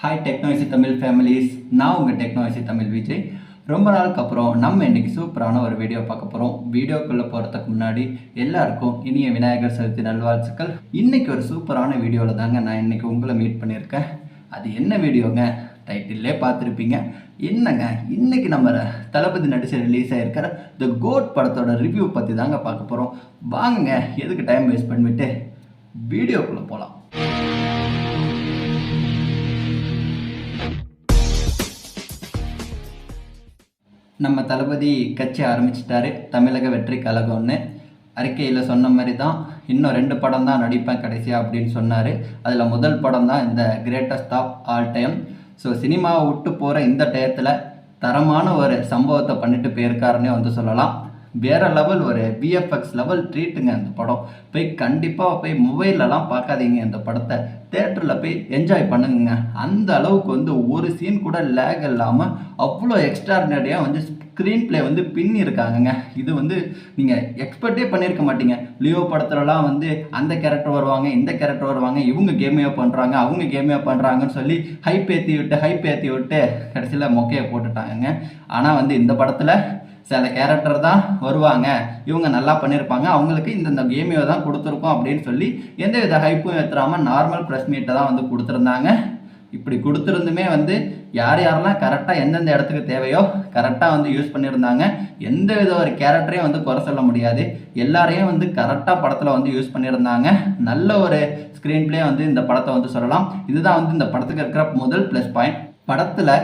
Hi technology Tamil families நான் உங்கள் technology Tamil Vijay. ரொம்ப நாளுக்கு அப்புறம் நம்ம இன்றைக்கி சூப்பரான ஒரு வீடியோ பார்க்க போகிறோம் வீடியோக்குள்ளே போகிறதுக்கு முன்னாடி எல்லாருக்கும் இனிய விநாயகர் சதுர்த்தி நல்வாழ்த்துக்கள். இன்றைக்கி ஒரு சூப்பரான வீடியோவில் தாங்க நான் இன்றைக்கி உங்களை மீட் பண்ணியிருக்கேன். அது என்ன வீடியோங்க டைட்டிலே பார்த்துருப்பீங்க. என்னங்க? இன்றைக்கி நம்ம தளபதி நடிச்சு ரிலீஸ் ஆகிருக்கிற த கோட் படத்தோட ரிவ்யூ பற்றி தாங்க பார்க்க போகிறோம் வாங்குங்க எதுக்கு டைம் வேஸ்ட் பண்ணிவிட்டு வீடியோக்குள்ளே போகலாம் நம்ம தளபதி கட்சி ஆரம்பிச்சிட்டாரு. தமிழக வெற்றி கழகம்னு. அறிக்கையில் சொன்ன மாதிரி தான் இன்னும் ரெண்டு படம் தான் நடிப்பேன் கடைசியாக அப்படின்னு சொன்னார். அதில் முதல் படம் தான் இந்த greatest of all time so சினிமாவை விட்டு போகிற இந்த டயத்தில் தரமான ஒரு சம்பவத்தை பண்ணிட்டு போயிருக்காருன்னே வந்து சொல்லலாம். வேற லெவல் ஒரு விஎஃப்எக்ஸ் லெவல் ட்ரீட்டுங்க அந்த படம். போய் கண்டிப்பாக போய் மொபைலெலாம் பார்க்காதீங்க இந்த படத்தை. தேட்டரில் போய் என்ஜாய் பண்ணுங்க. அந்த அளவுக்கு வந்து ஒரு சீன் கூட லேக் இல்லாமல் அவ்வளோ எக்ஸ்ட்ராடினரியாக வந்து ஸ்க்ரீன் ப்ளே வந்து பின்னிருக்காங்கங்க. இது வந்து நீங்கள் எக்ஸ்பெக்டே பண்ணியிருக்க மாட்டீங்க. லியோ படத்துலலாம் வந்து அந்த கேரக்டர் வருவாங்க இந்த கேரக்டர் வருவாங்க இவங்க கேமையோ பண்ணுறாங்க அவங்க கேமையாக பண்ணுறாங்கன்னு சொல்லி ஹைப் ஏற்றி விட்டு ஹைப் ஏற்றி விட்டு கடைசியில் மொக்கையை போட்டுட்டாங்கங்க. ஆனால் வந்து இந்த படத்தில் சில கேரக்டர் தான் வருவாங்க. இவங்க நல்லா பண்ணியிருப்பாங்க அவங்களுக்கு இந்தந்த கேமியோ தான் கொடுத்துருக்கோம் அப்படின்னு சொல்லி எந்த வித ஹைப்பும் ஏற்றுறாமல் நார்மல் ப்ரெஸ் மீட்டை தான் வந்து கொடுத்துருந்தாங்க. இப்படி கொடுத்துருந்துமே வந்து யார் யாரெல்லாம் கரெக்டாக எந்தெந்த இடத்துக்கு தேவையோ கரெக்டாக வந்து யூஸ் பண்ணியிருந்தாங்க. எந்த வித ஒரு கேரக்டரையும் வந்து குறை சொல்ல முடியாது. எல்லாரையும் வந்து கரெக்டாக படத்தில் வந்து யூஸ் பண்ணியிருந்தாங்க. நல்ல ஒரு ஸ்க்ரீன் ப்ளே வந்து இந்த படத்தை வந்து சொல்லலாம். இதுதான் வந்து இந்த படத்துக்கு இருக்கிற முதல் ப்ளஸ் பாயிண்ட் படத்தில்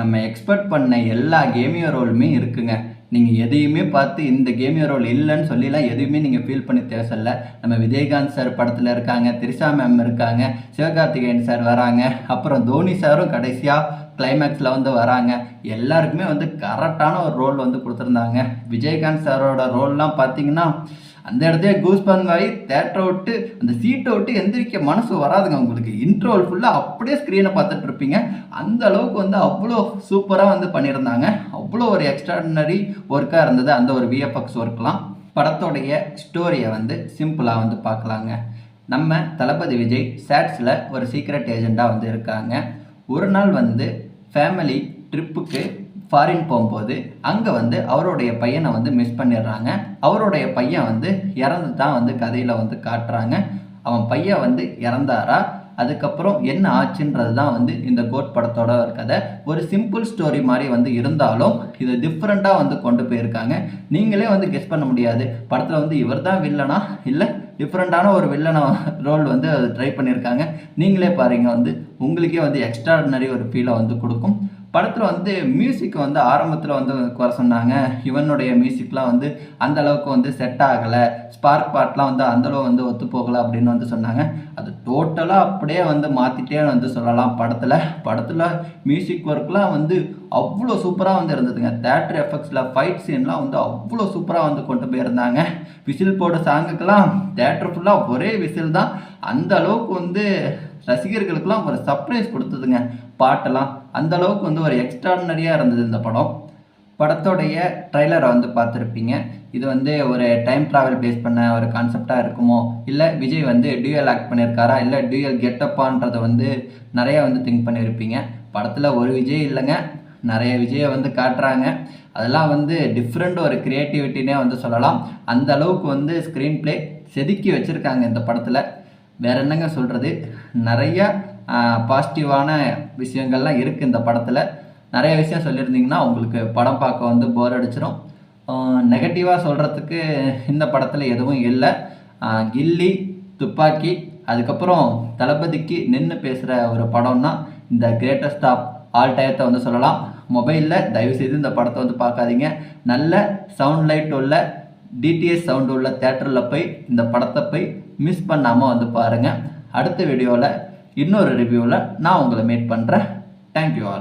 நம்ம எக்ஸ்பெக்ட் பண்ண எல்லா கேமியோ ரோலுமே இருக்குங்க. நீங்கள் எதையுமே பார்த்து இந்த கேமியோ ரோல் இல்லைன்னு சொல்லிலாம் எதுவுமே நீங்கள் ஃபீல் பண்ணி தேவையில்ல நம்ம விஜயகாந்த் சார் படத்தில் இருக்காங்க திரிஷா மேம் இருக்காங்க சிவகார்த்திகேயன் சார் வராங்க அப்புறம் தோனி சாரும் கடைசியாக கிளைமேக்ஸில் வந்து வராங்க. எல்லாருக்குமே வந்து கரெக்டான ஒரு ரோல் வந்து கொடுத்துருந்தாங்க. விஜயகாந்த் சாரோட ரோல்லாம் பார்த்தீங்கன்னா அந்த இடத்துல கூஸ் ஆகி தேட்டரை விட்டு அந்த சீட்டை விட்டு எந்திரிக்க மனசு வராதுங்க உங்களுக்கு. இன்ட்ரோல் ஃபுல்லாக அப்படியே ஸ்க்ரீனை பார்த்துட்டு இருப்பீங்க. அந்த அளவுக்கு வந்து அவ்வளோ சூப்பராக வந்து பண்ணியிருந்தாங்க. அவ்வளோ ஒரு எக்ஸ்ட்ராடினரி ஒர்க்காக இருந்தது. அந்த ஒரு விஎஃப்எக்ஸ் ஒர்க்லாம் படத்தோடைய ஸ்டோரியை வந்து சிம்பிளாக வந்து பார்க்கலாங்க. நம்ம தளபதி விஜய் சேட்ஸில் ஒரு சீக்ரெட் ஏஜெண்ட்டாக வந்து இருக்காங்க. ஒரு நாள் வந்து ஃபேமிலி ட்ரிப்புக்கு ஃபாரின் போகும்போது அங்கே வந்து அவருடைய பையனை வந்து மிஸ் பண்ணிடுறாங்க. அவருடைய பையன் வந்து இறந்து தான் வந்து கதையில் வந்து காட்டுறாங்க. அவன் பையன் வந்து இறந்தாரா? அதுக்கப்புறம் என்ன ஆச்சுன்றது தான் வந்து இந்த கோட் படத்தோட ஒரு கதை. ஒரு சிம்பிள் ஸ்டோரி மாதிரி வந்து இருந்தாலும் இதை டிஃப்ரெண்ட்டாக வந்து கொண்டு போயிருக்காங்க. நீங்களே வந்து கெஸ் பண்ண முடியாது. படத்தில் வந்து இவர் தான் வில்லனா இல்லை டிஃப்ரெண்ட்டான ஒரு வில்லனை ரோல் வந்து ட்ரை பண்ணியிருக்காங்க. நீங்களே பாருங்க வந்து உங்களுக்கே வந்து எக்ஸ்ட்ராடினரி ஒரு ஃபீலை வந்து கொடுக்கும். படத்தில் வந்து மியூசிக் வந்து ஆரம்பத்தில் வந்து குறை சொன்னாங்க. இவனுடைய மியூசிக்லாம் வந்து அந்த அளவுக்கு வந்து செட் ஆகலை. ஸ்பார்க் பாட்லாம் வந்து அந்தளவு வந்து ஒத்து போகலை அப்படின்னு வந்து சொன்னாங்க. அது டோட்டலாக அப்படியே வந்து மாற்றிட்டே வந்து சொல்லலாம் படத்தில். படத்தில் மியூசிக் ஒர்க்லாம் வந்து அவ்வளோ சூப்பராக வந்து இருந்ததுங்க. தேட்டர் எஃபெக்ட்ஸில் ஃபைட் சீன்லாம் வந்து அவ்வளோ சூப்பராக வந்து கொண்டு போயிருந்தாங்க. விசில் போட சாங்குக்கெல்லாம் தேட்டர் ஃபுல்லாக ஒரே விசில் தான். அந்த அளவுக்கு வந்து ரசிகர்களுக்கெல்லாம் ஒரு சர்ப்ரைஸ் கொடுத்ததுங்க. பாட்டெல்லாம் அந்த அளவுக்கு வந்து ஒரு எக்ஸ்ட்ராடினரியாக இருந்தது இந்த படம். படத்தோடைய ட்ரைலரை வந்து பார்த்துருப்பீங்க. இது வந்து ஒரு டைம் ட்ராவல் பேஸ் பண்ண ஒரு கான்செப்டாக இருக்குமோ? இல்லை விஜய் வந்து டியூஎல் ஆக்ட் பண்ணியிருக்காரா இல்லை டியூஎல் கெட்டப்பான்றதை வந்து நிறைய வந்து திங்க் பண்ணியிருப்பீங்க படத்தில் ஒரு விஜய் இல்லைங்க. நிறைய விஜயை வந்து காட்டுறாங்க. அதெல்லாம் வந்து டிஃப்ரெண்ட் ஒரு க்ரியேட்டிவிட்டினே வந்து சொல்லலாம். அந்த அளவுக்கு வந்து ஸ்க்ரீன் ப்ளே செதுக்கி வச்சுருக்காங்க இந்த படத்தில். வேற என்னங்க சொல்கிறது நிறைய பாசிட்டிவான விஷயங்கள்லாம் இருக்குது இந்த படத்தில். நிறைய விஷயம் சொல்லியிருந்தீங்கன்னா உங்களுக்கு படம் பார்க்க வந்து போர் அடிச்சிடும் நெகட்டிவாக சொல்கிறதுக்கு இந்த படத்தில் எதுவும் இல்லை. கில்லி துப்பாக்கி அதுக்கப்புறம் தளபதிக்கு நின்று பேசுகிற ஒரு படம்னா இந்த கிரேட்டஸ்ட் ஆஃப் ஆல் டயத்தை வந்து சொல்லலாம். மொபைலில் தயவுசெய்து இந்த படத்தை வந்து பார்க்காதீங்க. நல்ல சவுண்ட் லைட் உள்ள டிடிஎஸ் சவுண்டு உள்ள தேட்டரில் போய் இந்த படத்தை போய் மிஸ் பண்ணாமல் வந்து பாருங்கள் அடுத்த வீடியோவில் இன்னொரு ரிவ்யூவில் நான் உங்களை மீட் பண்ணுறேன் தேங்க்யூ ஆல்